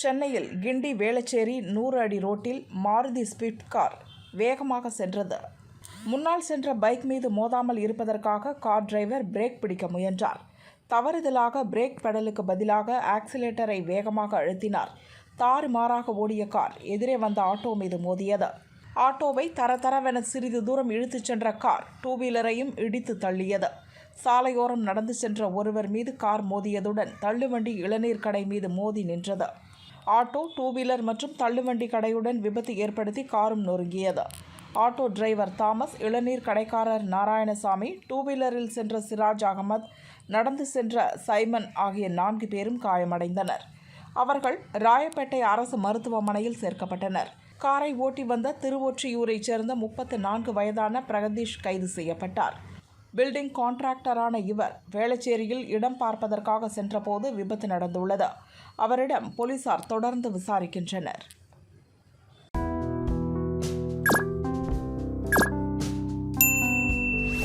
சென்னையில் கிண்டி வேளச்சேரி நூறு அடி ரோட்டில் மாருதி ஸ்விஃப்ட் கார் வேகமாக சென்றது. முன்னால் சென்ற பைக் மீது மோதாமல் இருப்பதற்காக கார் டிரைவர் பிரேக் பிடிக்க முயன்றார். தவறுதலாக பிரேக் பெடலுக்கு பதிலாக ஆக்சிலேட்டரை வேகமாக அழுத்தினார். தாறுமாறாக ஓடிய கார் எதிரே வந்த ஆட்டோ மீது மோதியது. ஆட்டோவை தரதரவென சிறிது தூரம் இழுத்துச் சென்ற கார் டூ வீலரையும் இடித்து தள்ளியது. சாலையோரம் நடந்து சென்ற ஒருவர் மீது கார் மோதியதுடன் தள்ளுவண்டி இளநீர் கடை மீது மோதி நின்றது. ஆட்டோ டூ வீலர் மற்றும் தள்ளுவண்டி கடையுடன் விபத்து ஏற்படுத்தி காரும் நொறுங்கியது. ஆட்டோ டிரைவர் தாமஸ் இளநீர் கடைக்காரர் நாராயணசாமி டூ வீலரில் சென்ற சிராஜ் அகமது நடந்து சென்ற சைமன் ஆகிய நான்கு பேரும் காயமடைந்தனர். அவர்கள் ராயப்பேட்டை அரசு மருத்துவமனையில் சேர்க்கப்பட்டனர். காரை ஓட்டி வந்த திருவொற்றியூரைச் சேர்ந்த முப்பத்து நான்கு வயதான பிரகதீஷ் கைது செய்யப்பட்டார். பில்டிங் கான்ட்ராக்டரான இவர் வேளச்சேரியில் இடம் பார்ப்பதற்காக சென்றபோது விபத்து நடந்துள்ளது. அவரிடம் போலீசார் தொடர்ந்து விசாரிக்கின்றனர்.